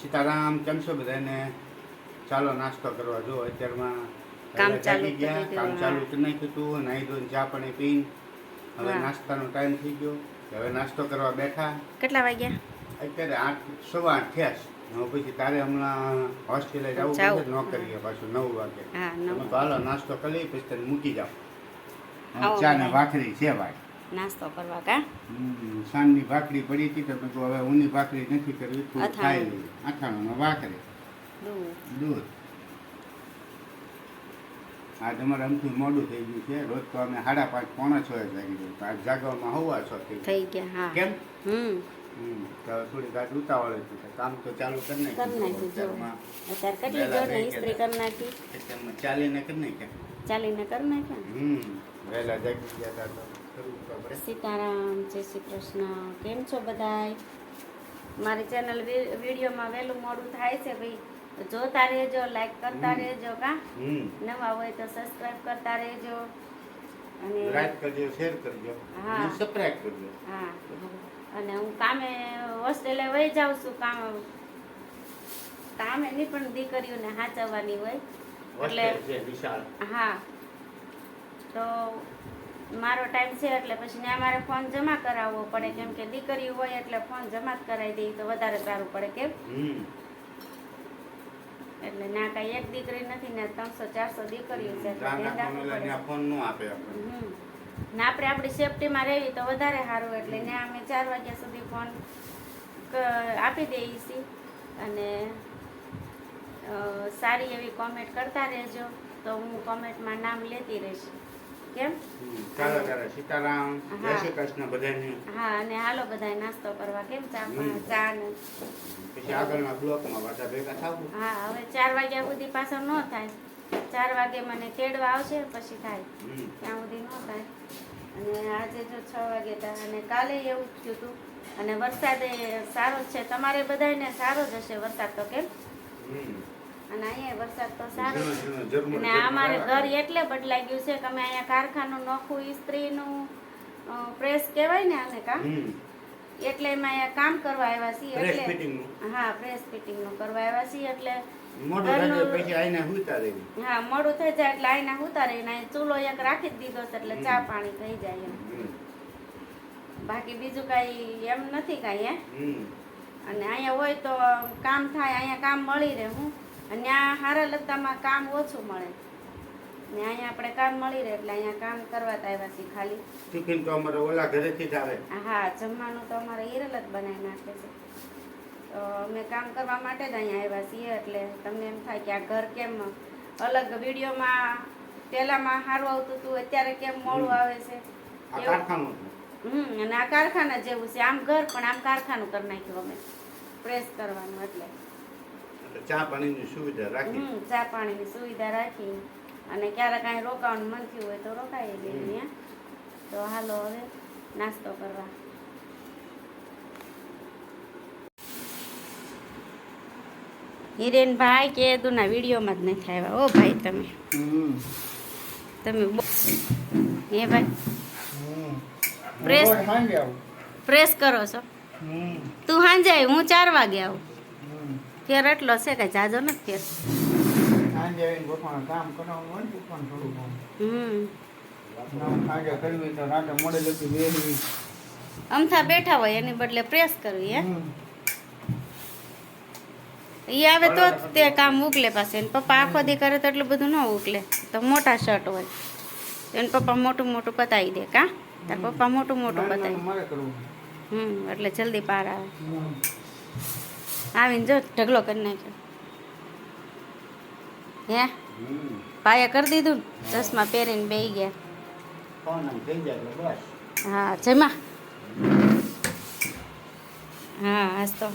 સીતારામ કેમ છો બધાને ચાલો નાસ્તો કરવા. જો અત્યારમાં કામ ચાલુ ગયા કામ ચાલુ તો કરી નાખ્યું હતું નાહી ધોઈને ચા પાણી પીને. હવે નાસ્તાનો ટાઈમ થઈ ગયો. હવે નાસ્તો કરવા બેઠા. કેટલા વાગ્યા? અત્યારે આઠ સવા આઠ થયા છે. પછી તારે હમણાં હોસ્ટેલે જવું. પડશે નોકરીએ પાછું નવ વાગે. હા તમે તો હાલો નાસ્તો કરી પછી તને મૂકી જાઓ. ચા ને વાખરી છે ભાઈ. નાસ્તો કરવા કા? સાંજની ભાખરી પડી હતી તો મેં હવે ઊની ભાખરી નથી કરવી થોડું ખાઈ લઈએ અથાણું ભાખરી દૂધ. આ તમારે અમથું મોડું થઈ ગયું છે. રોજ તો અમે સાડા પાંચ પોણા છ જ લાગી ગયું આજ જાગવામાં હોવા છો થઈ ગયા. હા. કેમ? હમ. તો થોડીક ઉતાવળ હતી તો કામ તો ચાલુ કરી નાખ્યું ચાલીને કરી નાખ્યા. ચાલીને કરી નાખ્યા? હમ વહેલા જાગી ગયા હતા તો. સીતારામ જય શ્રી કૃષ્ણ. કેમ છો બધાય? મારી ચેનલ વિડીયોમાં વહેલું મોડું થાય છે ભાઈ. જોતા રહેજો લાઈક કરતા. રહેજો કા? નવા હોય તો સબસ્ક્રાઇબ કરતા રહેજો. અને લાઈક કરજો શેર કરજો. હા. સબસ્ક્રાઇબ કરજો. હા. અને હું કામે હોસ્ટેલે વહી જાઉં છું કામ કામે નહીં પણ દીકરીઓને સાચવવાની હોય. એટલે હા. તો મારો ટાઈમ છે એટલે પછી ને મારે ફોન જમા કરાવવો પડે. કેમ કે દીકરી હોય એટલે ફોન જમા જ કરાવી દઈએ તો વધારે સારું પડે કેમ? એટલે ના કાંઈ એક દીકરી નથી ને ત્રણસો ચારસો દીકરીઓ છે ફોન નો આપે ને આપણે આપણી સેફટીમાં રહેવી તો વધારે સારું એટલે ને અમે ચાર વાગ્યા સુધી ફોન આપી દઈએ છીએ. અને સારી એવી કોમેન્ટ કરતા રહેજો તો હું કોમેન્ટમાં નામ લેતી રહીશ. કેમ? ચાલો ચાલો સીતારામ જય. શ્રી કૃષ્ણ બધાને. હા અને હાલો બધાય નાસ્તો કરવા કેમ ચા ચા ને? પછી આગળના બ્લોકમાં પાછા ભેગા થવું. હા હવે ચાર વાગ્યા સુધી પાછો ન થાય. ચાર વાગે મને તેડવા આવશે પછી થાય. ત્યાં સુધી ન થાય. અને આજે જો છ વાગે થાય અને કાલે એવું જ થયું હતું અને વરસાદ સારો છે. તમારે બધાને સારો જ હશે વરસાદ તો કેમ. અને અહીંયા વરસાદ તો સારો અને અમારે ઘર એટલે બદલાઈ ગયું છે કે અમે અહીંયા કારખાનું નોખું ઇસ્ત્રીનું પ્રેસ કહેવાય ને આને કામ. એટલે એમાં અહીંયા કામ કરવા આવ્યા છીએ એટલે હા પ્રેસ ફિટિંગનું કરવા આવ્યા છીએ એટલે. હા મોડું થઈ જાય એટલે આઈના ઉતારે અહીં ચૂલો એક રાખી જ દીધો છે એટલે ચા પાણી થઈ જાય એમ. બાકી બીજું કાંઈ એમ નથી કાંઈ અને અહીંયા હોય તો કામ થાય અહીંયા કામ મળી રહે હું. અને ત્યાં હારા લગતામાં કામ ઓછું મળે. ને અહીંયા આપણે કામ મળી રહે એટલે અહીંયા કામ કરવા જ આવ્યા છીએ ખાલી. ટિફિન તો અમારે ઓલા ઘરેથી જ આવે. હા જમવાનું તો અમારે હિરલ જ બનાવી નાખે છે. તો અમે કામ કરવા માટે જ અહીંયા આવ્યા છીએ એટલે તમને એમ થાય કે આ ઘર કેમ અલગ વિડીયોમાં પહેલામાં સારું આવતું હતું અત્યારે કેમ મોડું આવે છે? આ કારખાનું હમ અને આ કારખાના જેવું છે. આમ ઘર પણ આમ કારખાનું કરી નાખ્યું અમે. પ્રેસ કરવાનું એટલે. ચા પાણીની સુવિધા રાખી. હમ ચા પાણીની સુવિધા રાખી. અને ક્યારેક કાંઈ રોકાવાનું મન થયું હોય તો રોકાઈ જઈએ અહીંયા તો હાલો હવે નાસ્તો કરવા. હિરેનભાઈ કે તુના વિડીયોમાં જ નથી આવ્યા. ઓ ભાઈ તમે. તમે હે ભાઈ. પ્રેસ પ્રેસ કરો છો. તું સાંજે હું ચાર વાગે આવું. ફેર એટલો છે કે જાજો નથી ફેર. કામ કરવાનું હોય હમ. અમથા બેઠા હોય એની બદલે પ્રેસ કરવી હે? એ આવે તો તે કામ ઉકલે પાસે એને પપ્પા આખો દી કરે તો એટલું બધું ન ઉકલે. તો મોટા શર્ટ હોય. એને પપ્પા મોટું મોટું પતાવી દે કા? તાર પપ્પા મોટું મોટું પતાવી હમ એટલે જલ્દી પાર આવે. આવીને જો ઢગલો કરી નાખ્યો. હે. પાયા કરી દીધું ને? ચશ્મા પહેરીને બેહી ગયા. હા જમા. હા આજ તો.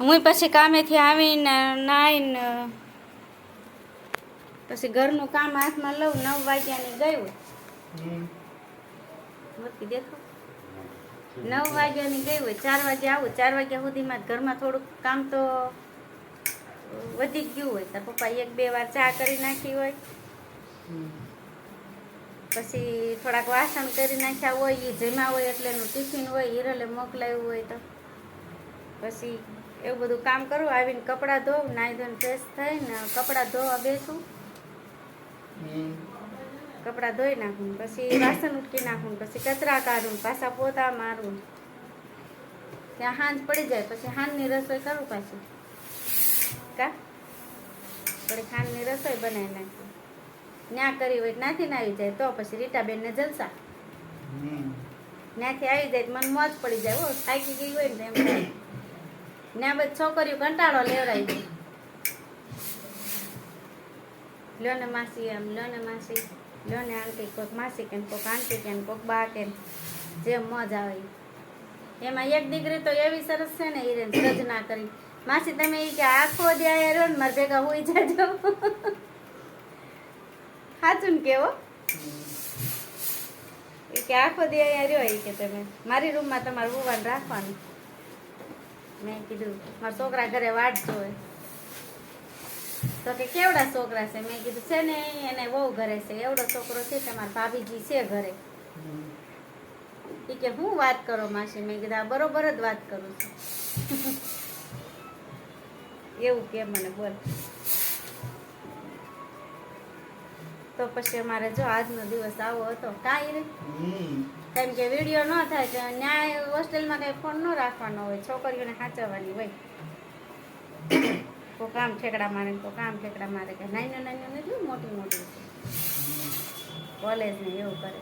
હું પછી કામેથી આવીને નાહીને પછી ઘરનું કામ હાથમાં લઉં નવ વાગ્યાની ગયું. મૂકી દેખો નવ વાગ્યાની ગઈ હોય, ચાર વાગે આવું, ચાર વાગ્યા સુધીમાં ઘરમાં થોડુંક કામ તો વધી ગયું હોય. તાર પપ્પા એક બે વાર ચા કરી નાખી હોય. પછી થોડાક વાસણ કરી નાખ્યા હોય એ જમ્યા હોય એટલે એનું ટિફિન હોય, હિરલે મોકલાયું હોય તો. પછી એવું બધું કામ કરું, આવીને કપડાં ધોઉં, નાહી ધોઈને ફ્રેશ થઈને કપડાં ધોવા બેસું. કપડાં ધોઈ નાખું પછી વાસણ ઉટકી નાખું પછી કચરા કાઢું પાછા પોતા મારું. ત્યાં હાંજ પડી જાય પછી હાંજની રસોઈ કરું પાછી. કા? પછી ખાંડની રસોઈ બનાવી નાખું. ન્યા કરી હોય ત્યાંથી ના આવી જાય તો પછી રીટાબેનને જલસા. ત્યાંથી આવી જાય મન મોજ પડી જાય હો થાકી ગઈ હોય ને એમ ત્યાં બધી છોકરીઓ કંટાળો લેવડાવી દે. લ્યો ને માસી એમ લ્યો ને માસી. લ્યો ને આંટી કોઈક માસી કે કોઈક આંટી કે કોઈક બા કે ને જેમ મોજ આવે. એમાં એક દીકરી તો એવી સરસ છે ને હિરેન સજના કરી. માસી, તમે એ કે આખો દે રહ્યો ને, મારે ભેગા હોઈ જાજો. સાચું ને કેવો? એ કે આખો દે અહીંયા રહ્યો એ કે તમે. મારી રૂમમાં તમારું ઉવાન રાખવાનું. મેં કીધું, મારા છોકરા ઘરે વાટ જોવે. તો કે કેવડા છોકરા છે? મેં કીધું છે ને એને બહુ ઘરે છે. એવડો છોકરો છે તમારા ભાભીજી છે ઘરે. કે હું વાત કરો માસી? મેં કીધું આ બરોબર જ વાત કરું છું. એવું કે મને બોલ. તો પછી અમારે જો આજનો દિવસ આવો હતો. કાંઈ રે? કેમ કે વીડિયો ન થાય તો ન્યાય હોસ્ટેલમાં કઈ ફોન ન રાખવાનો હોય છોકરીઓને સાચવવાની હોય. કોઈ કામ ઠેકડા મારે કોક કામ ઠેકડા મારે કે નાનું નાનું નથી મોટી મોટી છે. કોલેજ ને એવું કરે.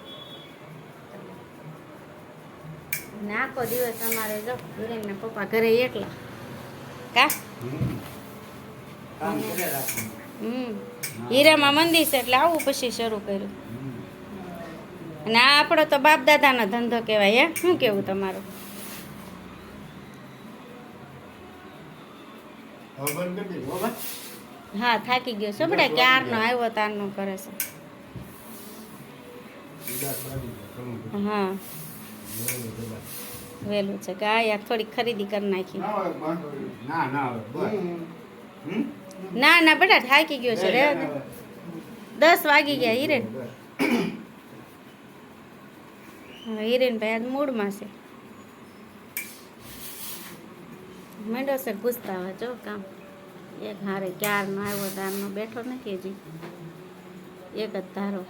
ને આખો દિવસ અમારે જો હિરેનના પપ્પા ઘરે એકલા. કા? હમ. હીરામાં મંદિર છે એટલે આવું પછી શરૂ કર્યું. અને આ આપણો તો બાપ દાદાનો ધંધો કહેવાય હે? શું કેવું તમારું હવે બંધ કરી દે હો થાકી ગયો. છે બધા ક્યારનો આવ્યો તારનો કરે છે. હા. વહેલું છે. કે આ યાર થોડીક ખરીદી કરી નાખી. ના. ના બેટા થાકી ગયો છે રે. દસ વાગી ગયા હિરેન. હિરેન હા, હિરેનભાઈ આજ મૂડમાં છે. મેંડો છે પૂછતા હોય જો કામ. એક હારે ક્યારનો આવ્યો તારનો બેઠો નથી હજી. એક જ ધારો.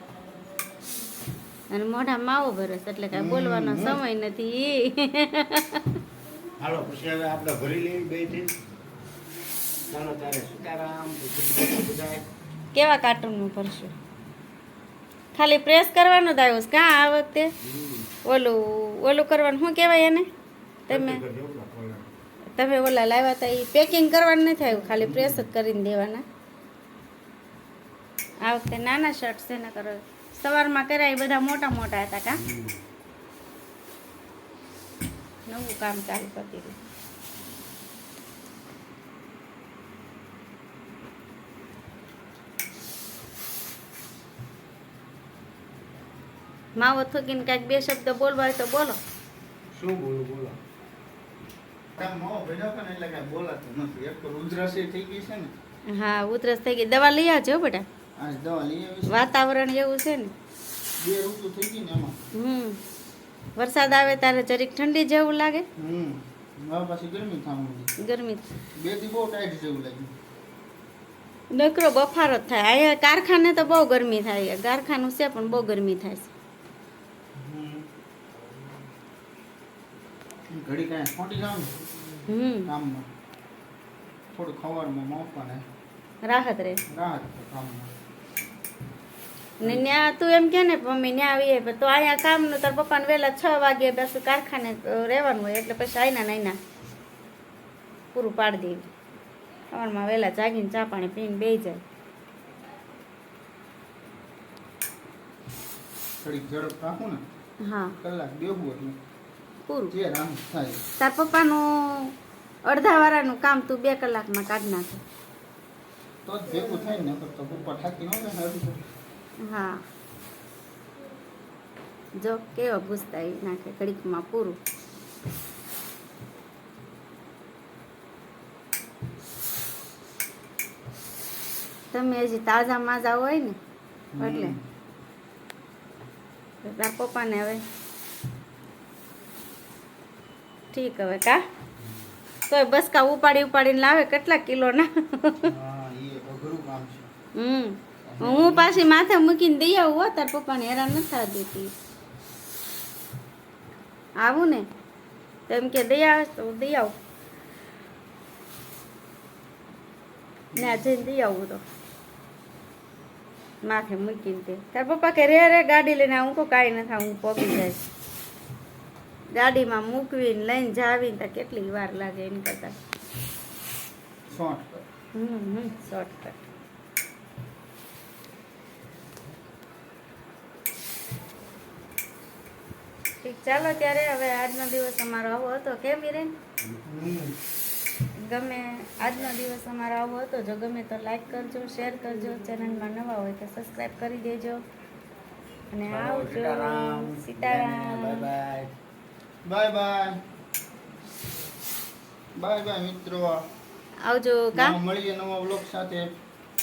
અને મોઢા માવો ભરસ એટલે કાંઈ બોલવાનો સમય નથી. હાલો પછી હવે આપણે ભરી લેવી બેથી ચાલો તારે સીતારામ કેવા કાર્ટૂનનું ભરશું? ખાલી પ્રેસ કરવાનું જ આવ્યું છે કાં આ વખતે? ઓલું ઓલું કરવાનું શું કહેવાય એને? તમે? તમે ઓલા લાવ્યા હતા એ પેકિંગ કરવાનું નથી આવ્યું, ખાલી પ્રેસ જ કરીને દેવાના. આ વખતે નાના શર્ટ છે ને કરો સવારમાં કર્યા એ બધા મોટા મોટા હતા કા. નવું કામ ચાલુ કરી દીધું. માવો થકીને કાંઈક બે શબ્દ બોલવા હોય તો બોલો. શું બોલું? હા ઉધરસ થઈ ગઈ. દવા લઈ આવજો બેટા. વાતાવરણ એવું છે ને. હમ. વરસાદ આવે ત્યારે જરીક ઠંડી જેવું લાગે. હમ. ગરમી નકરો બફારો જ થાય. અહીંયા કારખાને તો બહુ ગરમી થાય કારખાનું છે પણ બહુ ગરમી થાય છે. ઘડી કાંઈ ખોટી જાવ ને હમ કામમાં થોડું ખવારમાં મોકવાને રાહત રહે રાહત કામમાં ને ન્યા તું એમ કે ને મમ્મી ન્યા આવીએ. તો અહીંયા કામનું તાર પપ્પાને વહેલા છ વાગે પછી કારખાને રહેવાનું હોય એટલે પછી આઈના નાઈના પૂરું પાડી દેવું સવારમાં વહેલા જાગીને ચા પાણી પીને બે જાય. થોડીક ઝડપ રાખું ને હા. કલાક બેહું એટલે. પૂરું. તાર પપ્પાનું અડધા વાળાનું કામ તું બે કલાકમાં કાઢી નાખે. તો ભેગું થાય ને તો પપ્પા ન હા. જો કેવો ગુસ્સા એ નાખે ઘડીકમાં પૂરું. તમે હજી તાજા માજા હોય ને એટલે. તાર પપ્પાને હવે ઠીક હવે કા? તોય બસકા ઉપાડી ઉપાડીને લાવે કેટલા કિલોના? હા હમ. હું પાછી માથે મૂકીને દઈ આવું હો, તાર પપ્પાને હેરાન નથી થવા દેતી. આવું ને? તો એમ કે દઈ આવે તો દઈ આવું. ને જઈને દઈ આવું તો. માથે મૂકીને તે. તાર પપ્પા કે રે રે, ગાડી લઈને આવું કો, કાંઈ નથી હું પોકી જાય ગાડીમાં મૂકવીને લઈને જાવીને તો કેટલી વાર લાગે એની કરતાં. Short hmm hmm shortcut. ઠીક ચાલો ત્યારે હવે આજનો દિવસ અમારો આવો હતો. કેમ હિરેન ગમે આજનો દિવસ અમારો આવો હતો. જો ગમે તો લાઈક કરજો શેર કરજો ચેનલમાં નવા હોય તો સબસ્ક્રાઈબ કરી દેજો. અને આવજો. Sitaram. Bye bye. Bye bye. Bye મિત્રો. આવજો કા? મળીએ નવા વ્લોગ સાથે.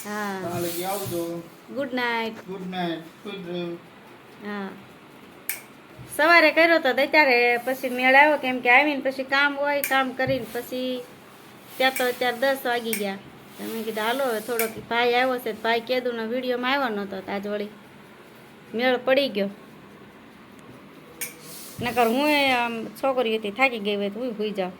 હા. ત્યાં લગી આવજો. Good night good night good dream હા. સવારે કર્યો તો અત્યારે પછી મેળ આવ્યો કેમ કે આવીને પછી કામ હોય કામ કરીને પછી ત્યાં તો અત્યારે દસ વાગી ગયા. તમે કીધું હાલો હવે થોડોક ભાઈ આવ્યો છે ભાઈ કેદુનો વિડીયોમાં આવ્યો નહોતો તો આજ વળી મેળ પડી ગયો. નકર હું આમ છોકરી હતી થાકી ગઈ હોય તો હું સુઈ જાઉં.